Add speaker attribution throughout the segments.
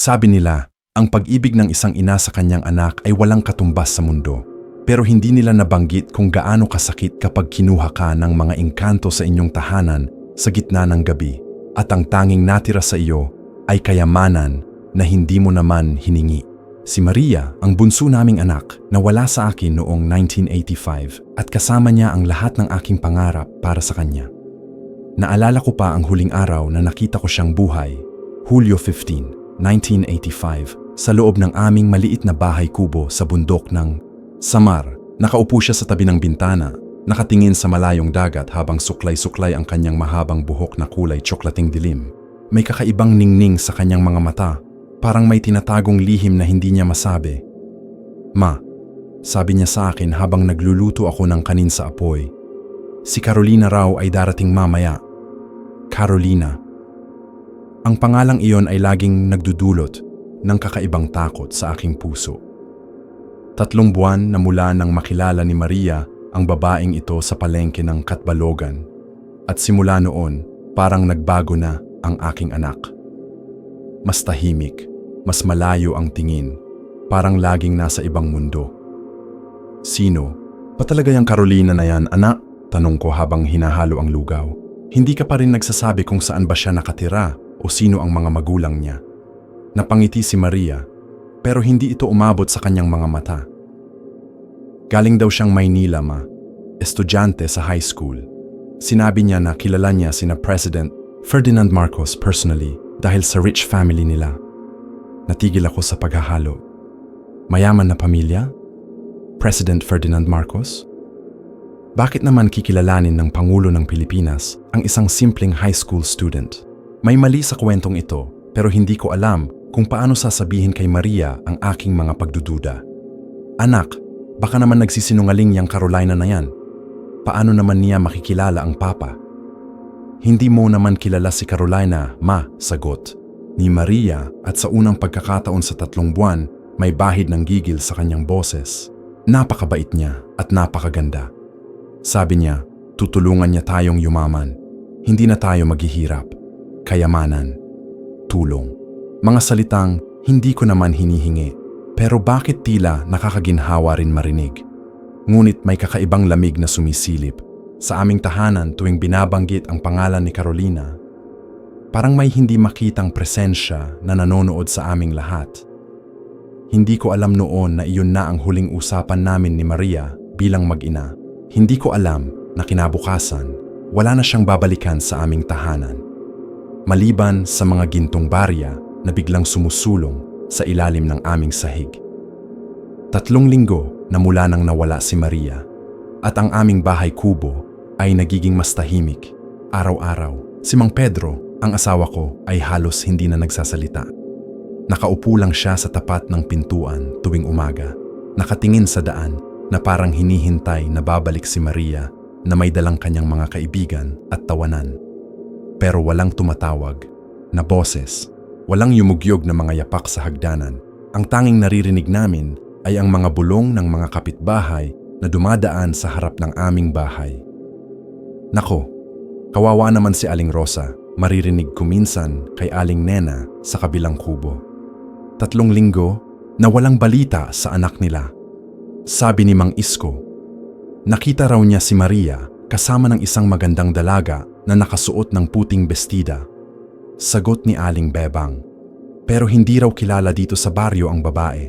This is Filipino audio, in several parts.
Speaker 1: Sabi nila, ang pag-ibig ng isang ina sa kanyang anak ay walang katumbas sa mundo. Pero hindi nila nabanggit kung gaano kasakit kapag kinuha ka ng mga engkanto sa inyong tahanan sa gitna ng gabi at ang tanging natira sa iyo ay kayamanan na hindi mo naman hiningi. Si Maria, ang bunso naming anak, nawala sa akin noong 1985 at kasama niya ang lahat ng aking pangarap para sa kanya. Naalala ko pa ang huling araw na nakita ko siyang buhay, Hulyo 15, 1985, sa loob ng aming maliit na bahay kubo sa bundok ng Samar. Nakaupo siya sa tabi ng bintana, nakatingin sa malayong dagat habang suklay-suklay ang kanyang mahabang buhok na kulay tsoklating dilim. May kakaibang ningning sa kanyang mga mata, parang may tinatagong lihim na hindi niya masabi. Ma, sabi niya sa akin habang nagluluto ako ng kanin sa apoy. Si Carolina raw ay darating mamaya. Carolina. Ang pangalang iyon ay laging nagdudulot ng kakaibang takot sa aking puso. Tatlong buwan na mula nang makilala ni Maria ang babaeng ito sa palengke ng Katbalogan at simula noon parang nagbago na ang aking anak. Mas tahimik, mas malayo ang tingin, parang laging nasa ibang mundo. Sino? Pa talaga yung Carolina na yan, anak? Tanong ko habang hinahalo ang lugaw. Hindi ka pa rin nagsasabi kung saan ba siya nakatira o sino ang mga magulang niya. Napangiti si Maria, pero hindi ito umabot sa kanyang mga mata. Galing daw siyang Maynila ma, estudyante sa high school. Sinabi niya na kilala niya sina President Ferdinand Marcos personally dahil sa rich family nila. Natigil ako sa paghahalo. Mayaman na pamilya? President Ferdinand Marcos? Bakit naman kikilalanin ng Pangulo ng Pilipinas ang isang simpleng high school student? May mali sa kwentong ito pero hindi ko alam kung paano sasabihin kay Maria ang aking mga pagdududa. Anak, baka naman nagsisinungaling yang Carolina na yan. Paano naman niya makikilala ang papa? Hindi mo naman kilala si Carolina, ma, sagot. Ni Maria at sa unang pagkakataon sa tatlong buwan, may bahid ng gigil sa kanyang boses. Napakabait niya at napakaganda. Sabi niya, tutulungan niya tayong yumaman. Hindi na tayo maghihirap. Kayamanan. Tulong. Mga salitang hindi ko naman hinihingi. Pero bakit tila nakakaginhawa rin marinig? Ngunit may kakaibang lamig na sumisilip. Sa aming tahanan tuwing binabanggit ang pangalan ni Carolina, parang may hindi makitang presensya na nanonood sa aming lahat. Hindi ko alam noon na iyon na ang huling usapan namin ni Maria bilang mag-ina. Hindi ko alam na kinabukasan, wala na siyang babalikan sa aming tahanan. Maliban sa mga gintong barya na biglang sumusulong sa ilalim ng aming sahig. Tatlong linggo na mula nang nawala si Maria at ang aming bahay kubo ay nagiging mas tahimik. Araw-araw, si Mang Pedro, ang asawa ko, ay halos hindi na nagsasalita. Nakaupo lang siya sa tapat ng pintuan tuwing umaga, nakatingin sa daan na parang hinihintay na babalik si Maria na may dalang kanyang mga kaibigan at tawanan. Pero walang tumatawag na boses, walang yumugyog na mga yapak sa hagdanan. Ang tanging naririnig namin ay ang mga bulong ng mga kapitbahay na dumadaan sa harap ng aming bahay. Nako, kawawa naman si Aling Rosa, maririnig ko minsan kay Aling Nena sa kabilang kubo. Tatlong linggo na walang balita sa anak nila. Sabi ni Mang Isko, nakita raw niya si Maria kasama ng isang magandang dalaga na nakasuot ng puting bestida. Sagot ni Aling Bebang, pero hindi raw kilala dito sa baryo ang babae.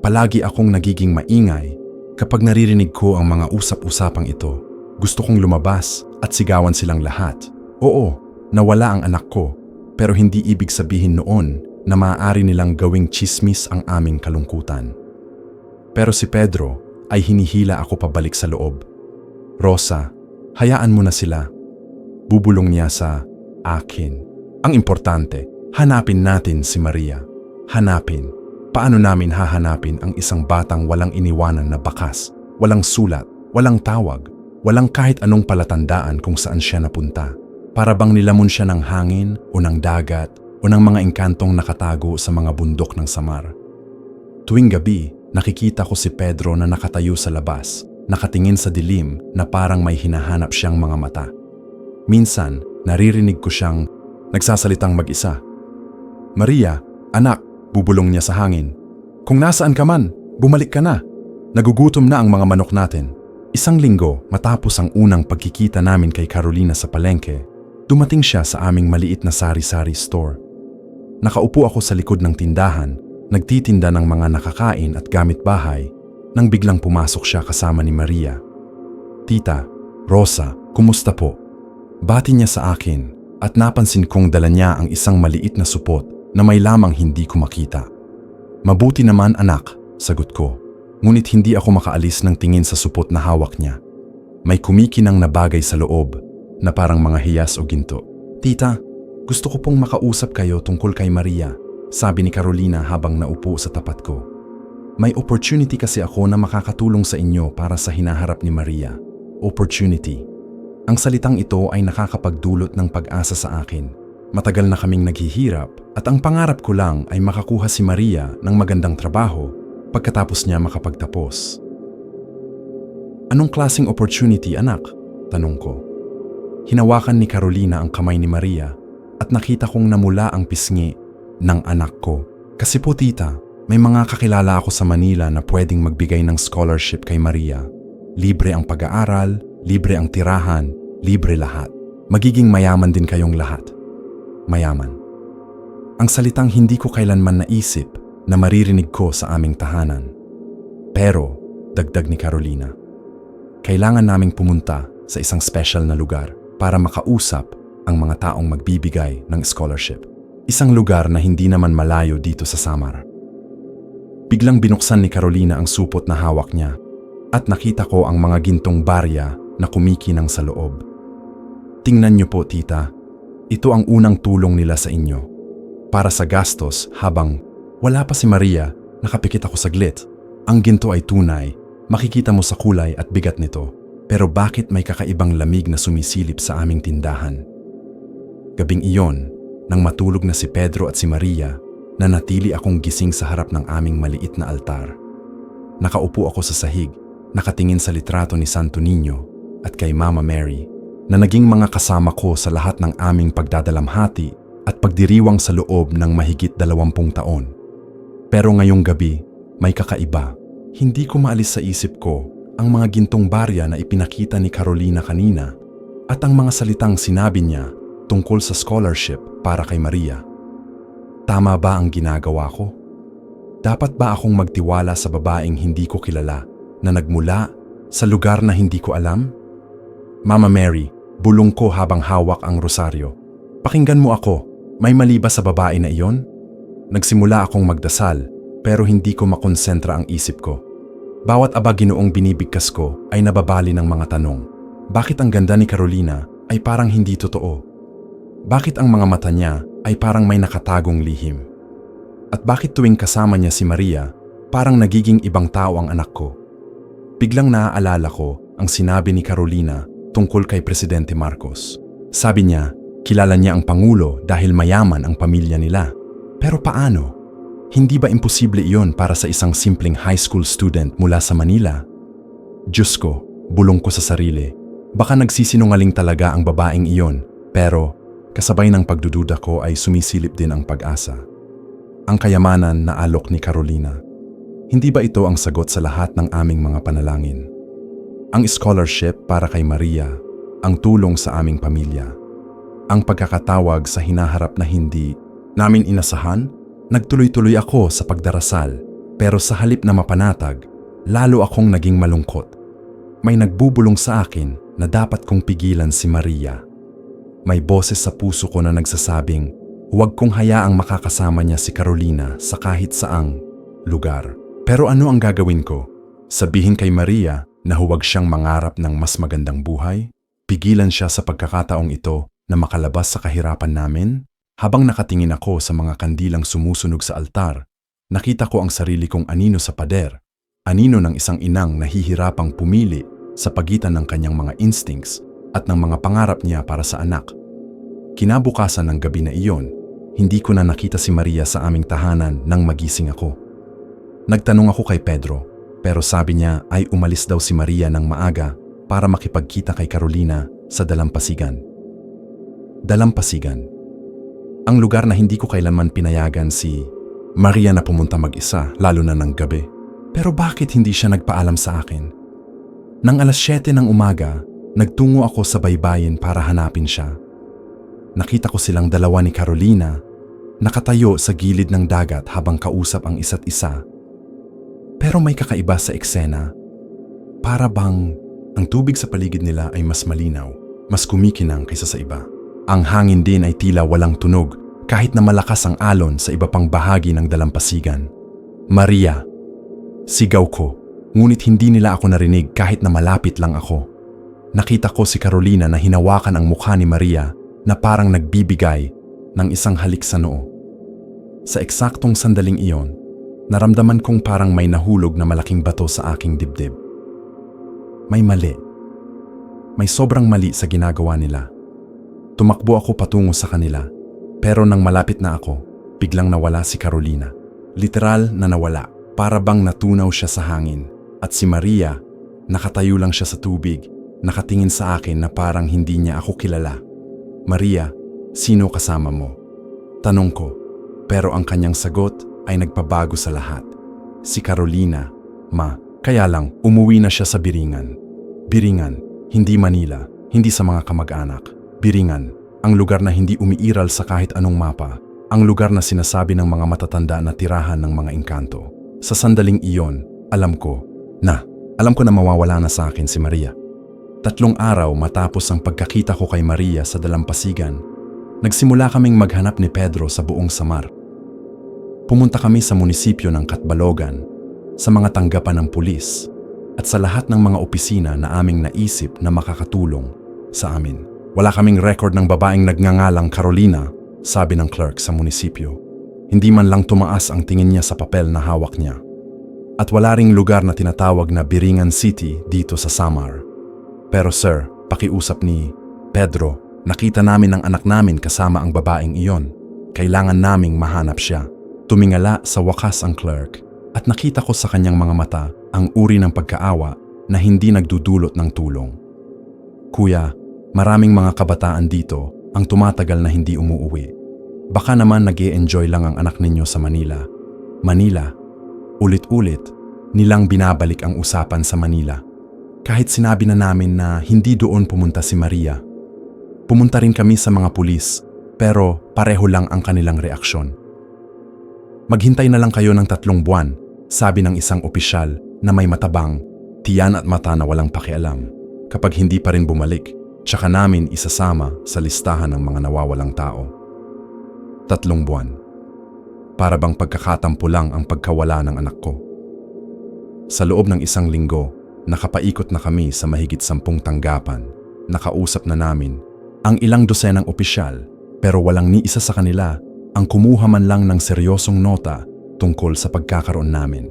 Speaker 1: Palagi akong nagiging maingay kapag naririnig ko ang mga usap-usapang ito. Gusto kong lumabas at sigawan silang lahat. Oo, nawala ang anak ko, pero hindi ibig sabihin noon na maaari nilang gawing chismis ang aming kalungkutan. Pero si Pedro ay hinihila ako pabalik sa loob. Rosa, hayaan mo na sila. Bubulong niya sa akin. Ang importante, hanapin natin si Maria. Hanapin. Paano namin hahanapin ang isang batang walang iniwanan na bakas, walang sulat, walang tawag, walang kahit anong palatandaan kung saan siya napunta? Para bang nilamon siya ng hangin o ng dagat o ng mga engkantong nakatago sa mga bundok ng Samar. Tuwing gabi, nakikita ko si Pedro na nakatayo sa labas, nakatingin sa dilim na parang may hinahanap siyang mga mata. Minsan, naririnig ko siyang nagsasalitang mag-isa. Maria, Anak, bubulong niya sa hangin. Kung nasaan ka man, bumalik ka na. Nagugutom na ang mga manok natin. Isang linggo matapos ang unang pagkikita namin kay Carolina sa palengke, dumating siya sa aming maliit na sari-sari store. Nakaupo ako sa likod ng tindahan, nagtitinda ng mga nakakain at gamit bahay, nang biglang pumasok siya kasama ni Maria. Tita, Rosa, kumusta po? Bati niya sa akin at napansin kong dala niya ang isang maliit na supot na may lamang hindi ko makita. Mabuti naman anak, sagot ko. Ngunit hindi ako makaalis ng tingin sa supot na hawak niya. May kumikinang na bagay sa loob na parang mga hiyas o ginto. Tita, gusto ko pong makausap kayo tungkol kay Maria, sabi ni Carolina habang naupo sa tapat ko. May opportunity kasi ako na makakatulong sa inyo para sa hinaharap ni Maria. Opportunity. Ang salitang ito ay nakakapagdulot ng pag-asa sa akin. Matagal na kaming naghihirap at ang pangarap ko lang ay makakuha si Maria ng magandang trabaho pagkatapos niya makapagtapos. Anong klasing opportunity anak? Tanong ko. Hinawakan ni Carolina ang kamay ni Maria at nakita kong namula ang pisngi ng anak ko. Kasi po tita, may mga kakilala ako sa Manila na pwedeng magbigay ng scholarship kay Maria. Libre ang pag-aaral, libre ang tirahan, libre lahat. Magiging mayaman din kayong lahat. Mayaman. Ang salitang hindi ko kailanman naisip na maririnig ko sa aming tahanan. Pero, dagdag ni Carolina, kailangan naming pumunta sa isang special na lugar para makausap ang mga taong magbibigay ng scholarship. Isang lugar na hindi naman malayo dito sa Samar. Biglang binuksan ni Carolina ang supot na hawak niya at nakita ko ang mga gintong barya na kumikinang sa loob. Tingnan niyo po tita, ito ang unang tulong nila sa inyo. Para sa gastos habang wala pa si Maria, nakapikit ako saglit. Ang ginto ay tunay, makikita mo sa kulay at bigat nito. Pero bakit may kakaibang lamig na sumisilip sa aming tindahan? Gabing iyon, nang matulog na si Pedro at si Maria, nanatili akong gising sa harap ng aming maliit na altar. Nakaupo ako sa sahig, nakatingin sa litrato ni Santo Niño at kay Mama Mary na naging mga kasama ko sa lahat ng aming pagdadalamhati at pagdiriwang sa loob ng mahigit dalawampung taon. Pero ngayong gabi, may kakaiba. Hindi ko maalis sa isip ko ang mga gintong barya na ipinakita ni Carolina kanina at ang mga salitang sinabi niya tungkol sa scholarship para kay Maria. Tama ba ang ginagawa ko? Dapat ba akong magtiwala sa babaeng hindi ko kilala na nagmula sa lugar na hindi ko alam? Mama Mary, bulong ko habang hawak ang rosaryo. Pakinggan mo ako, may mali ba sa babae na iyon? Nagsimula akong magdasal pero hindi ko makonsentra ang isip ko. Bawat aba ginoong binibigkas ko ay nababali ng mga tanong. Bakit ang ganda ni Carolina ay parang hindi totoo? Bakit ang mga mata niya ay parang may nakatagong lihim? At bakit tuwing kasama niya si Maria, parang nagiging ibang tao ang anak ko? Biglang naaalala ko ang sinabi ni Carolina tungkol kay Presidente Marcos. Sabi niya, kilala niya ang Pangulo dahil mayaman ang pamilya nila. Pero paano? Hindi ba imposible iyon para sa isang simpleng high school student mula sa Manila? Diyos ko, bulong ko sa sarili. Baka nagsisinungaling talaga ang babaeng iyon, pero kasabay ng pagdududa ko ay sumisilip din ang pag-asa. Ang kayamanan na alok ni Carolina. Hindi ba ito ang sagot sa lahat ng aming mga panalangin? Ang scholarship para kay Maria, ang tulong sa aming pamilya, ang pagkakatawag sa hinaharap na hindi namin inasahan, nagtuloy-tuloy ako sa pagdarasal pero sa halip na mapanatag, lalo akong naging malungkot. May nagbubulong sa akin na dapat kong pigilan si Maria. May boses sa puso ko na nagsasabing, huwag kong hayaang makakasama niya si Carolina sa kahit saang lugar. Pero ano ang gagawin ko? Sabihin kay Maria na huwag siyang mangarap ng mas magandang buhay? Pigilan siya sa pagkakataong ito na makalabas sa kahirapan namin? Habang nakatingin ako sa mga kandilang sumusunog sa altar, nakita ko ang sarili kong anino sa pader, anino ng isang inang nahihirapang pumili sa pagitan ng kanyang mga instincts at ng mga pangarap niya para sa anak. Kinabukasan ng gabi na iyon, hindi ko na nakita si Maria sa aming tahanan nang magising ako. Nagtanong ako kay Pedro, pero sabi niya ay umalis daw si Maria ng maaga para makipagkita kay Carolina sa dalampasigan. Dalampasigan. Ang lugar na hindi ko kailanman pinayagan si Maria na pumunta mag-isa, lalo na ng gabi. Pero bakit hindi siya nagpaalam sa akin? Nang alas 7 ng umaga, nagtungo ako sa baybayin para hanapin siya. Nakita ko silang dalawa ni Carolina, nakatayo sa gilid ng dagat habang kausap ang isa't isa. Pero may kakaiba sa eksena. Para bang ang tubig sa paligid nila ay mas malinaw, mas kumikinang kaysa sa iba. Ang hangin din ay tila walang tunog kahit na malakas ang alon sa iba pang bahagi ng dalampasigan. Maria. Sigaw ko, ngunit hindi nila ako narinig kahit na malapit lang ako. Nakita ko si Carolina na hinawakan ang mukha ni Maria na parang nagbibigay ng isang halik sa noo. Sa eksaktong sandaling iyon, naramdaman kong parang may nahulog na malaking bato sa aking dibdib. May mali. May sobrang mali sa ginagawa nila. Tumakbo ako patungo sa kanila, pero nang malapit na ako, biglang nawala si Carolina. Literal na nawala, para bang natunaw siya sa hangin. At si Maria, nakatayo lang siya sa tubig, nakatingin sa akin na parang hindi niya ako kilala. Maria, sino kasama mo? Tanong ko, pero ang kanyang sagot ay nagpabago sa lahat. Si Carolina, ma, kaya lang umuwi na siya sa Biringan. Biringan, hindi Manila, hindi sa mga kamag-anak. Biringan, ang lugar na hindi umiiral sa kahit anong mapa, ang lugar na sinasabi ng mga matatanda na tirahan ng mga engkanto. Sa sandaling iyon, alam ko na, alam ko na mawawala na sa akin si Maria. Tatlong araw matapos ang pagkakita ko kay Maria sa dalampasigan, nagsimula kaming maghanap ni Pedro sa buong Samar. Pumunta kami sa munisipyo ng Katbalogan, sa mga tanggapan ng pulis, at sa lahat ng mga opisina na aming naisip na makakatulong sa amin. Wala kaming record ng babaeng nagngangalang Carolina, sabi ng clerk sa munisipyo. Hindi man lang tumaas ang tingin niya sa papel na hawak niya. At wala ring lugar na tinatawag na Biringan City dito sa Samar. Pero sir, pakiusap ni Pedro, nakita namin ang anak namin kasama ang babaeng iyon. Kailangan naming mahanap siya. Tumingala sa wakas ang clerk at nakita ko sa kanyang mga mata ang uri ng pagkaawa na hindi nagdudulot ng tulong. Kuya, Maraming mga kabataan dito ang tumatagal na hindi umuuwi. Baka naman nag enjoy lang ang anak ninyo sa Manila. Manila, ulit-ulit, nilang binabalik ang usapan sa Manila. Kahit sinabi na namin na hindi doon pumunta si Maria. Pumunta rin kami sa mga pulis, pero pareho lang ang kanilang reaksyon. Maghintay na lang kayo ng tatlong buwan, sabi ng isang opisyal na may matabang, tiyan at mata na walang pakialam. Kapag hindi pa rin bumalik, tsaka namin isasama sa listahan ng mga nawawalang tao. Tatlong buwan. Para bang pagkakatampo lang ang pagkawala ng anak ko. Sa loob ng isang linggo, nakapaikot na kami sa mahigit sampung tanggapan. Nakausap na namin ang ilang dosenang opisyal pero walang ni isa sa kanila ang kumuha man lang ng seryosong nota tungkol sa pagkakaroon namin.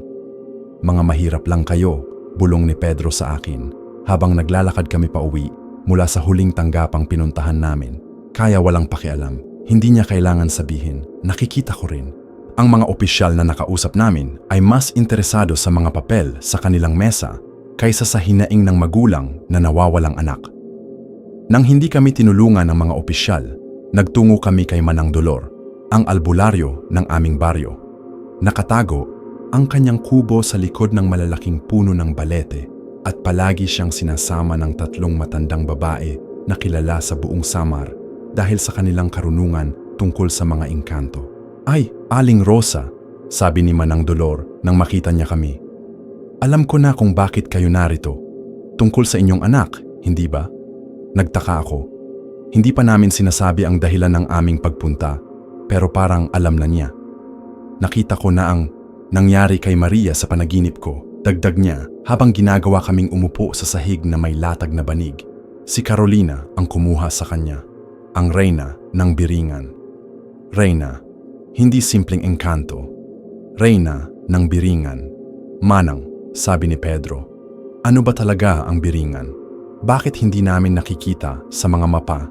Speaker 1: Mga mahirap lang kayo, bulong ni Pedro sa akin habang naglalakad kami pa uwi mula sa huling tanggapang pinuntahan namin. Kaya walang pakialam, hindi niya kailangan sabihin, nakikita ko rin. Ang mga opisyal na nakausap namin ay mas interesado sa mga papel sa kanilang mesa kaysa sa hinaing ng magulang na nawawalang anak. Nang hindi kami tinulungan ng mga opisyal, nagtungo kami kay Manang Dolor, ang albularyo ng aming baryo. Nakatago ang kanyang kubo sa likod ng malalaking puno ng balete at palagi siyang sinasama ng tatlong matandang babae na kilala sa buong Samar dahil sa kanilang karunungan tungkol sa mga engkanto. Ay, Aling Rosa, sabi ni Manang Dolor nang makita niya kami. Alam ko na kung bakit kayo narito. Tungkol sa inyong anak, hindi ba? Nagtaka ako. Hindi pa namin sinasabi ang dahilan ng aming pagpunta, pero parang alam na niya. Nakita ko na ang nangyari kay Maria sa panaginip ko Dagdag niya habang ginagawa kaming umupo sa sahig na may latag na banig. Si Carolina ang kumuha sa kanya, ang reyna ng biringan. Reyna, hindi simpleng engkanto. Reyna ng biringan. Manang, sabi ni Pedro. Ano ba talaga ang biringan? Bakit hindi namin nakikita sa mga mapa?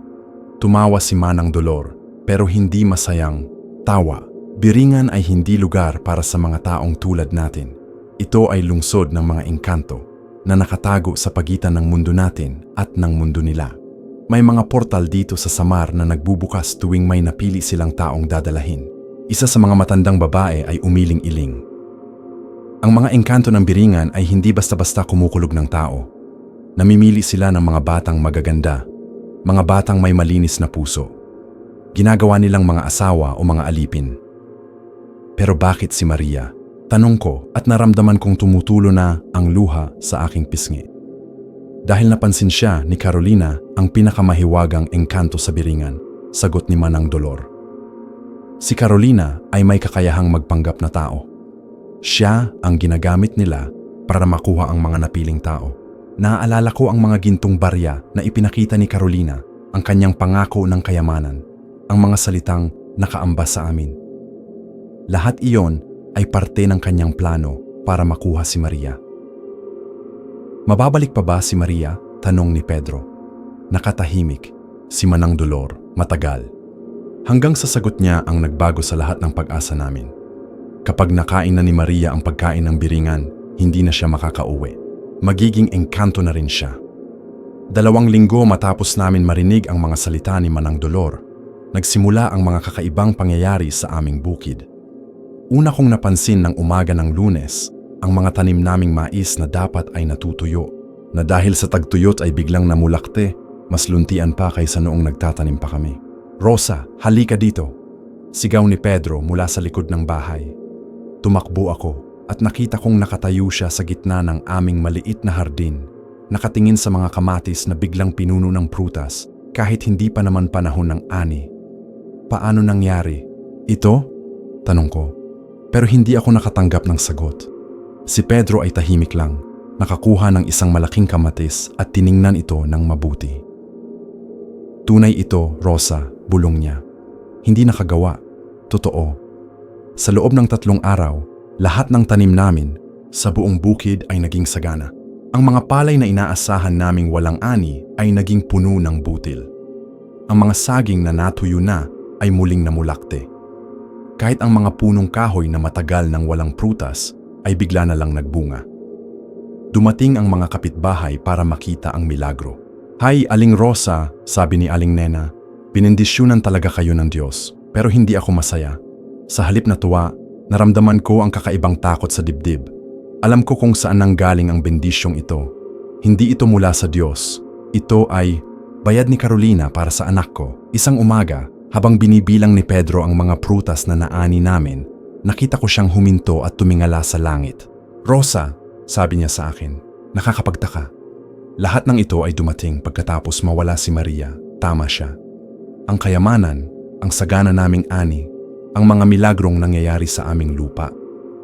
Speaker 1: Tumawa si Manang Dolor pero hindi masayang tawa. Biringan ay hindi lugar para sa mga taong tulad natin. Ito ay lungsod ng mga engkanto na nakatago sa pagitan ng mundo natin at ng mundo nila. May mga portal dito sa Samar na nagbubukas tuwing may napili silang taong dadalahin. Isa sa mga matandang babae ay umiling-iling. Ang mga engkanto ng biringan ay hindi basta-basta kumukulog ng tao. Namimili sila ng mga batang magaganda, mga batang may malinis na puso. Ginagawa nilang mga asawa o mga alipin. Pero bakit si Maria? Tanong ko at naramdaman kong tumutulo na ang luha sa aking pisngi. Dahil napansin siya ni Carolina ang pinakamahiwagang engkanto sa biringan, sagot ni Manang Dolor. Si Carolina ay may kakayahang magpanggap na tao. Siya ang ginagamit nila para makuha ang mga napiling tao. Naaalala ko ang mga gintong barya na ipinakita ni Carolina, ang kanyang pangako ng kayamanan, ang mga salitang nakaambas sa amin. Lahat iyon ay parte ng kanyang plano para makuha si Maria. Mababalik pa ba si Maria? Tanong ni Pedro. Nakatahimik, si Manang Dolor, matagal. Hanggang sa sagot niya ang nagbago sa lahat ng pag-asa namin. Kapag nakain na ni Maria ang pagkain ng biringan, hindi na siya makakauwi. Magiging engkanto na rin siya. Dalawang linggo matapos namin marinig ang mga salita ni Manang Dolor, nagsimula ang mga kakaibang pangyayari sa aming bukid. Una kong napansin ng umaga ng lunes, ang mga tanim naming mais na dapat ay natutuyo, na dahil sa tagtuyot ay biglang namulakte, mas luntian pa kaysa noong nagtatanim pa kami. Rosa, halika dito. Sigaw ni Pedro mula sa likod ng bahay. Tumakbo ako at nakita kong nakatayo siya sa gitna ng aming maliit na hardin, nakatingin sa mga kamatis na biglang pinuno ng prutas kahit hindi pa naman panahon ng ani. Paano nangyari? Ito? Tanong ko. Pero hindi ako nakatanggap ng sagot. Si Pedro ay tahimik lang, nakakuha ng isang malaking kamatis at tiningnan ito ng mabuti. Tunay ito, Rosa, bulong niya. Hindi nakagawa. Totoo. Sa loob ng tatlong araw, lahat ng tanim namin sa buong bukid ay naging sagana. Ang mga palay na inaasahan naming walang ani ay naging puno ng butil. Ang mga saging na natuyo na ay muling namulakte. Kahit ang mga punong kahoy na matagal nang walang prutas ay bigla na lang nagbunga. Dumating ang mga kapitbahay para makita ang milagro. Hay, Aling Rosa, sabi ni Aling Nena, pinindisyonan talaga kayo ng Diyos, pero hindi ako masaya. Sa halip na tuwa, naramdaman ko ang kakaibang takot sa dibdib. Alam ko kung saan nanggaling ang bendisyong ito. Hindi ito mula sa Diyos. Ito ay bayad ni Carolina para sa anak ko. Isang umaga, habang binibilang ni Pedro ang mga prutas na naani namin, nakita ko siyang huminto at tumingala sa langit. Rosa, sabi niya sa akin, nakakapagtaka. Lahat ng ito ay dumating pagkatapos mawala si Maria. Tama siya. Ang kayamanan, ang sagana naming ani, ang mga milagrong nangyayari sa aming lupa.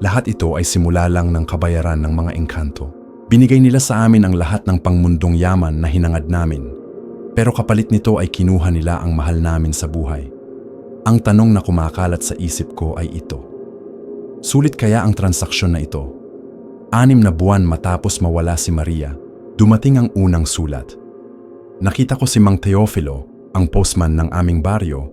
Speaker 1: Lahat ito ay simula lang ng kabayaran ng mga engkanto. Binigay nila sa amin ang lahat ng pangmundong yaman na hinangad namin. Pero kapalit nito ay kinuha nila ang mahal namin sa buhay. Ang tanong na kumakalat sa isip ko ay ito. Sulit kaya ang transaksyon na ito? Anim na buwan matapos mawala si Maria, dumating ang unang sulat. Nakita ko si Mang Teofilo, ang postman ng aming baryo,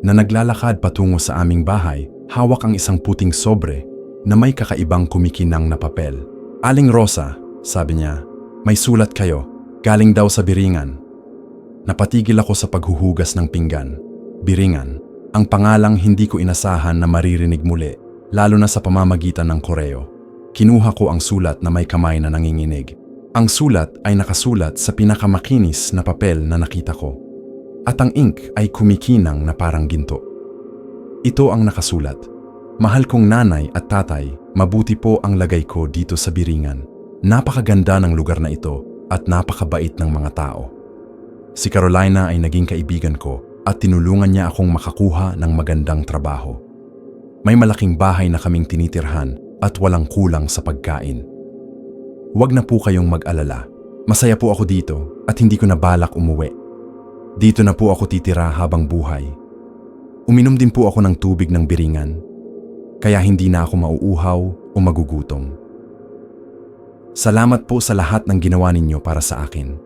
Speaker 1: na naglalakad patungo sa aming bahay, hawak ang isang puting sobre na may kakaibang kumikinang na papel. Aling Rosa, sabi niya, may sulat kayo, galing daw sa biringan. Napatigil ako sa paghuhugas ng pinggan. Biringan, ang pangalang hindi ko inasahan na maririnig muli, lalo na sa pamamagitan ng koreo. Kinuha ko ang sulat na may kamay na nanginginig. Ang sulat ay nakasulat sa pinakamakinis na papel na nakita ko. At ang ink ay kumikinang na parang ginto. Ito ang nakasulat. Mahal kong nanay at tatay, mabuti po ang lagay ko dito sa biringan. Napakaganda ng lugar na ito at napakabait ng mga tao. Si Carolina ay naging kaibigan ko at tinulungan niya akong makakuha ng magandang trabaho. May malaking bahay na kaming tinitirhan at walang kulang sa pagkain. Huwag na po kayong mag-alala. Masaya po ako dito at hindi ko na balak umuwi. Dito na po ako titira habang buhay. Uminom din po ako ng tubig ng biringan, kaya hindi na ako mauuhaw o magugutom. Salamat po sa lahat ng ginawa ninyo para sa akin.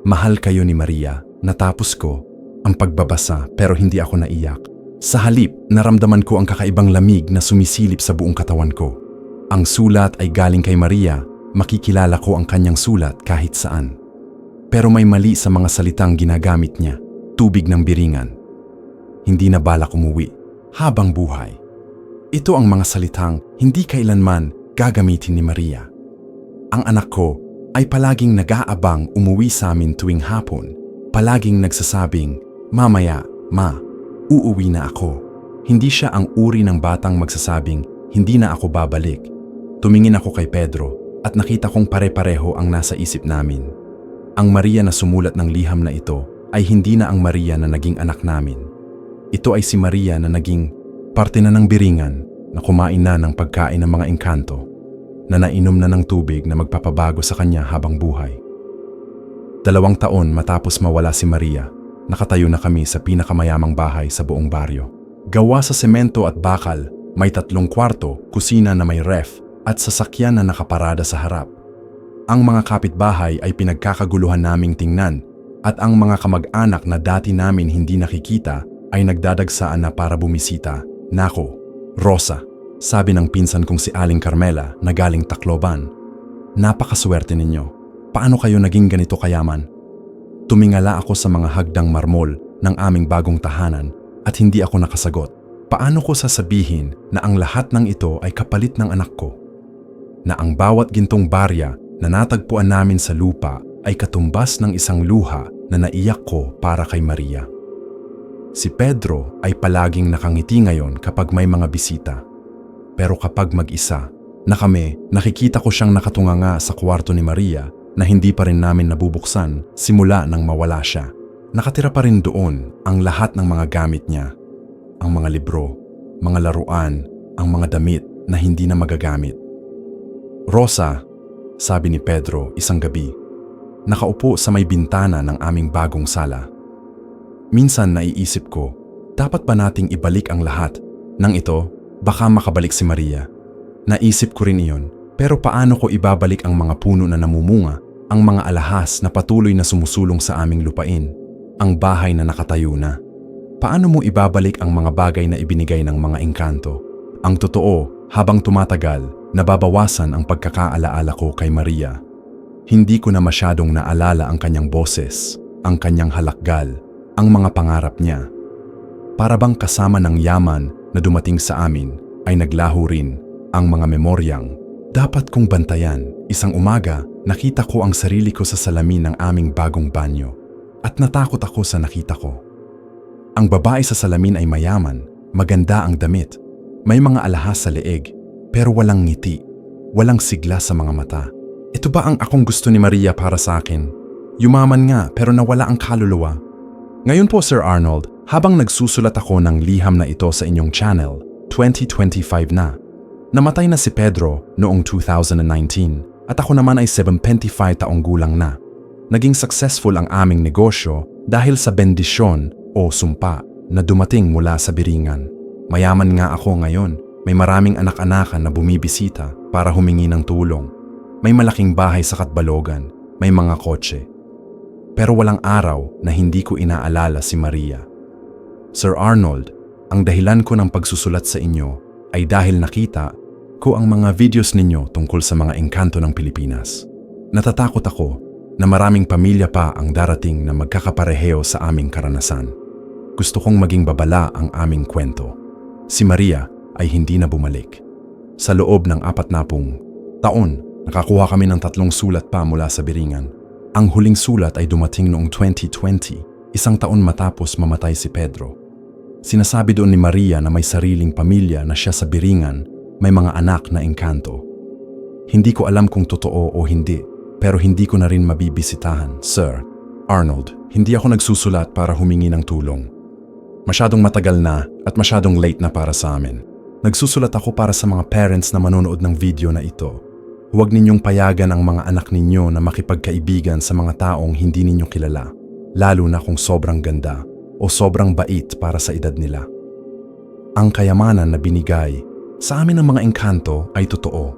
Speaker 1: Mahal kayo ni Maria, natapos ko ang pagbabasa pero hindi ako naiyak. Sa halip, naramdaman ko ang kakaibang lamig na sumisilip sa buong katawan ko. Ang sulat ay galing kay Maria, makikilala ko ang kanyang sulat kahit saan. Pero may mali sa mga salitang ginagamit niya, tubig ng biringan. Hindi na balak umuwi. habang buhay. Ito ang mga salitang hindi kailanman gagamitin ni Maria. Ang anak ko ay palaging nag-aabang umuwi sa amin tuwing hapon. Palaging nagsasabing, Mamaya, ma, uuwi na ako. Hindi siya ang uri ng batang magsasabing, hindi na ako babalik. Tumingin ako kay Pedro at nakita kong pare-pareho ang nasa isip namin. Ang Maria na sumulat ng liham na ito ay hindi na ang Maria na naging anak namin. Ito ay si Maria na naging parte na ng biringan na kumain na ng pagkain ng mga engkanto, na nainom na ng tubig na magpapabago sa kanya habang buhay. Dalawang taon matapos mawala si Maria, nakatayo na kami sa pinakamayamang bahay sa buong baryo. Gawa sa semento at bakal, may tatlong kwarto, kusina na may ref, at sasakyan na nakaparada sa harap. Ang mga kapitbahay ay pinagkakaguluhan naming tingnan at ang mga kamag-anak na dati namin hindi nakikita ay nagdadagsaan na para bumisita. Nako, Rosa, sabi ng pinsan kong si Aling Carmela na galing Tacloban. Napakaswerte ninyo. Paano kayo naging ganito kayaman? Tumingala ako sa mga hagdang marmol ng aming bagong tahanan at hindi ako nakasagot. Paano ko sasabihin na ang lahat ng ito ay kapalit ng anak ko? Na ang bawat gintong barya na natagpuan namin sa lupa ay katumbas ng isang luha na naiyak ko para kay Maria. Si Pedro ay palaging nakangiti ngayon kapag may mga bisita. Pero kapag mag-isa, na kami, nakikita ko siyang nakatunganga sa kwarto ni Maria na hindi pa rin namin nabubuksan simula nang mawala siya. Nakatira pa rin doon ang lahat ng mga gamit niya. Ang mga libro, mga laruan, ang mga damit na hindi na magagamit. Rosa, sabi ni Pedro isang gabi, nakaupo sa may bintana ng aming bagong sala. Minsan naiisip ko, dapat ba nating ibalik ang lahat? Nang ito, baka makabalik si Maria. Naisip ko rin iyon, pero paano ko ibabalik ang mga puno na namumunga, ang mga alahas na patuloy na sumusulong sa aming lupain, ang bahay na nakatayo na? Paano mo ibabalik ang mga bagay na ibinigay ng mga engkanto? Ang totoo, habang tumatagal, nababawasan ang pagkakaalaala ko kay Maria. Hindi ko na masyadong naalala ang kanyang boses, ang kanyang halakgal, ang mga pangarap niya. Para bang kasama ng yaman na dumating sa amin ay naglaho rin ang mga memoryang dapat kong bantayan. Isang umaga, nakita ko ang sarili ko sa salamin ng aming bagong banyo at natakot ako sa nakita ko. Ang babae sa salamin ay mayaman, maganda ang damit, may mga alahas sa leeg, pero walang ngiti, walang sigla sa mga mata. Ito ba ang akong gusto ni Maria para sa akin? Yumaman nga pero nawala ang kaluluwa. Ngayon po Sir Arnold, habang nagsusulat ako ng liham na ito sa inyong channel, 2025 na. Namatay na si Pedro noong 2019 at ako naman ay 75 taong gulang na. Naging successful ang aming negosyo dahil sa bendisyon o sumpa na dumating mula sa biringan. Mayaman nga ako ngayon. May maraming anak-anakan na bumibisita para humingi ng tulong. May malaking bahay sa Katbalogan. May mga kotse. Pero walang araw na hindi ko inaalala si Maria. Sir Arnold, ang dahilan ko ng pagsusulat sa inyo ay dahil nakita ko ang mga videos ninyo tungkol sa mga engkanto ng Pilipinas. Natatakot ako na maraming pamilya pa ang darating na magkakapareheyo sa aming karanasan. Gusto kong maging babala ang aming kwento. Si Maria ay hindi na bumalik. Sa loob ng apat na pung taon, nakakuha kami ng tatlong sulat pa mula sa Biringan. Ang huling sulat ay dumating noong 2020, isang taon matapos mamatay si Pedro. Sinasabi doon ni Maria na may sariling pamilya na siya sa Biringan, may mga anak na engkanto. Hindi ko alam kung totoo o hindi, pero hindi ko na rin mabibisitahan, Sir. Arnold, hindi ako nagsusulat para humingi ng tulong. Masyadong matagal na at masyadong late na para sa amin. Nagsusulat ako para sa mga parents na manonood ng video na ito. Huwag ninyong payagan ang mga anak ninyo na makipagkaibigan sa mga taong hindi ninyo kilala, lalo na kung sobrang ganda o sobrang bait para sa edad nila. Ang kayamanan na binigay sa amin ng mga engkanto ay totoo.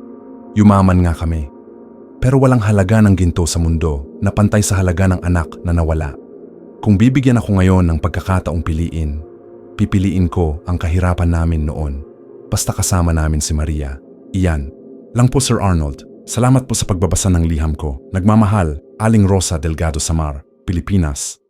Speaker 1: Yumaman nga kami. Pero walang halaga ng ginto sa mundo na pantay sa halaga ng anak na nawala. Kung bibigyan ako ngayon ng pagkakataong piliin, pipiliin ko ang kahirapan namin noon. Basta kasama namin si Maria. Iyan. Lang po Sir Arnold. Salamat po sa pagbabasa ng liham ko. Nagmamahal, Aling Rosa Delgado Samar, Pilipinas.